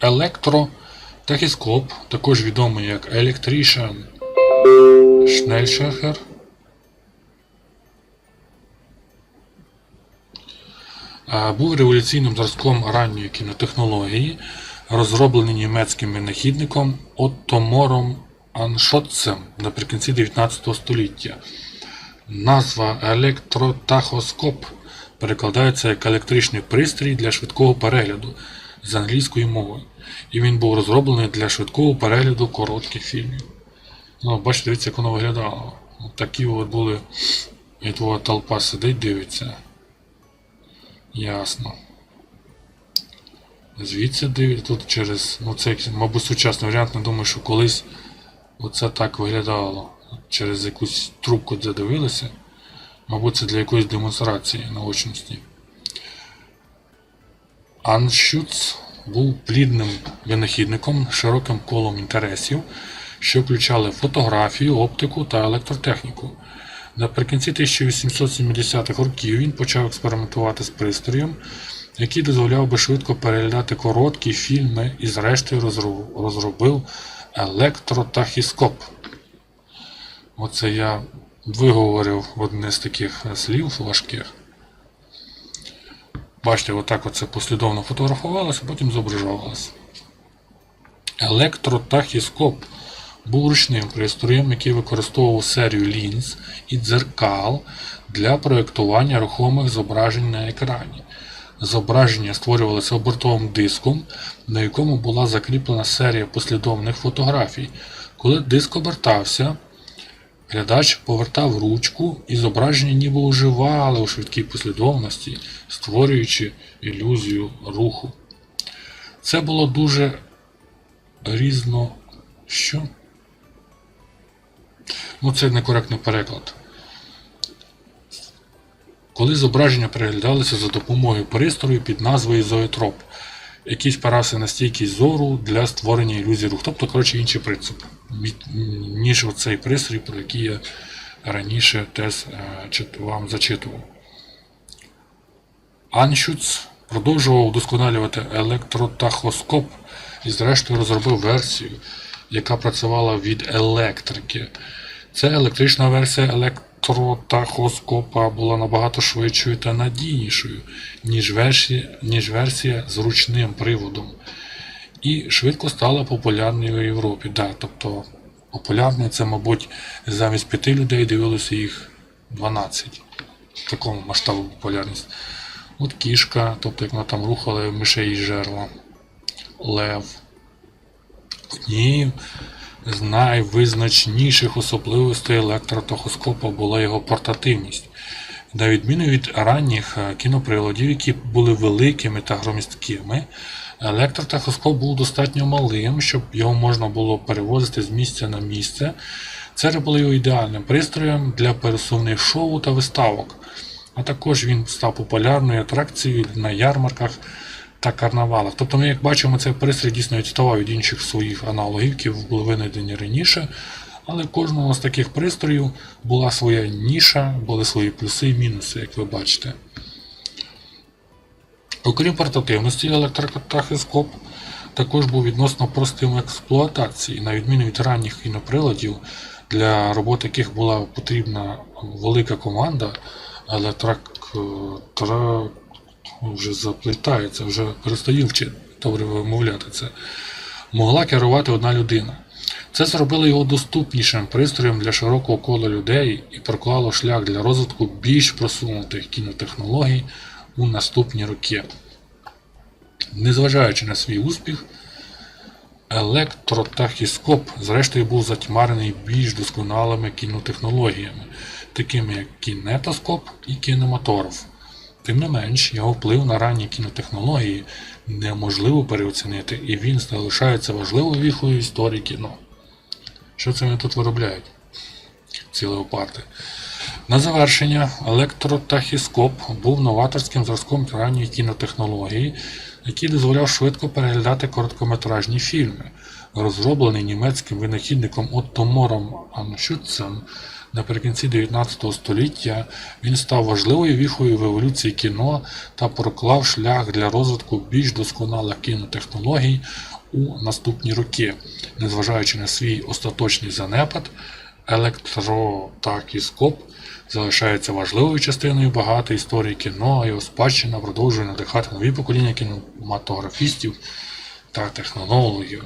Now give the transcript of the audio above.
електротахіскоп, також відомий як Electrician е, був революційним зразком ранньої кінотехнології, розроблений німецьким винахідником Оттомором Аншотцем наприкінці 19 століття. Назва електротахоскоп перекладається як електричний пристрій для швидкого перегляду з англійської мови. І він був розроблений для швидкого перегляду коротких фільмів. Ну, бачите, дивіться, як воно виглядало. От такі от були. І твоя толпа сидить, дивиться. Ясно. Звідси дивиться тут через. Ну це, мабуть, сучасний варіант, не думаю, що колись оце так виглядало. Через якусь трубку задивилися. Мабуть, це для якоїсь демонстрації наочності. Аншюц був плідним винахідником широким колом інтересів, що включали фотографію, оптику та електротехніку. Наприкінці 1870-х років він почав експериментувати з пристроєм, який дозволяв би швидко переглядати короткі фільми і зрештою розробив електротахіскоп. Оце я виговорив одне з таких слів важких. Бачите, отак оце послідовно фотографувалося, потім зображувалося. Електротахіскоп був ручним пристроєм, який використовував серію лінз і дзеркал для проєктування рухомих зображень на екрані. Зображення створювалися обертовим диском, на якому була закріплена серія послідовних фотографій. Коли диск обертався, Глядач повертав ручку і зображення ніби оживали у швидкій послідовності, створюючи ілюзію руху. Це було дуже різно. Що? Ну, це некоректний переклад. Коли зображення переглядалися за допомогою пристрою під назвою зоетроп, який спирався на стійкість зору для створення ілюзії руху. Тобто, коротше, інший принцип, ніж оцей пристрій, про який я раніше теж е, вам зачитував. Аншюц продовжував удосконалювати електротахоскоп і зрештою розробив версію, яка працювала від електрики. Ця електрична версія електротахоскопа була набагато швидшою та надійнішою, ніж версія, ніж версія з ручним приводом. І швидко стала популярною в Європі. Да, тобто популярною це, мабуть, замість п'яти людей дивилося їх 12. В такому масштабу популярність. От кішка, тобто як вона там рухала мишей і жерла. Лев. Однією з найвизначніших особливостей електротохоскопа була його портативність. На відміну від ранніх е, кіноприладів, які були великими та громісткими, електротахоскоп був достатньо малим, щоб його можна було перевозити з місця на місце. Це робило його ідеальним пристроєм для пересувних шоу та виставок. А також він став популярною атракцією на ярмарках та карнавалах. Тобто, ми, як бачимо, цей пристрій дійсно відставав від інших своїх аналогів, які були винайдені раніше. Але кожного з таких пристроїв була своя ніша, були свої плюси і мінуси, як ви бачите. Окрім портативності, електротахоскоп також був відносно простим в експлуатації, на відміну від ранніх кіноприладів, для роботи яких була потрібна велика команда, тра- вже заплітається, вже перестаю вчити добре вимовляти це, могла керувати одна людина. Це зробило його доступнішим пристроєм для широкого кола людей і проклало шлях для розвитку більш просунутих кінотехнологій у наступні роки. Незважаючи на свій успіх, електротахіскоп зрештою був затьмарений більш досконалими кінотехнологіями, такими як кінетоскоп і кінематограф. Тим не менш, його вплив на ранні кінотехнології неможливо переоцінити, і він залишається важливою віхою історії кіно. Що це вони тут виробляють? Ці леопарди. На завершення, електротахіскоп був новаторським зразком ранньої кінотехнології, який дозволяв швидко переглядати короткометражні фільми. Розроблений німецьким винахідником Оттомором Аншюцем Наприкінці 19 століття він став важливою віхою в еволюції кіно та проклав шлях для розвитку більш досконалих кінотехнологій у наступні роки. Незважаючи на свій остаточний занепад, електротакіскоп залишається важливою частиною багатої історії кіно, а його спадщина продовжує надихати нові покоління кінематографістів та технологів.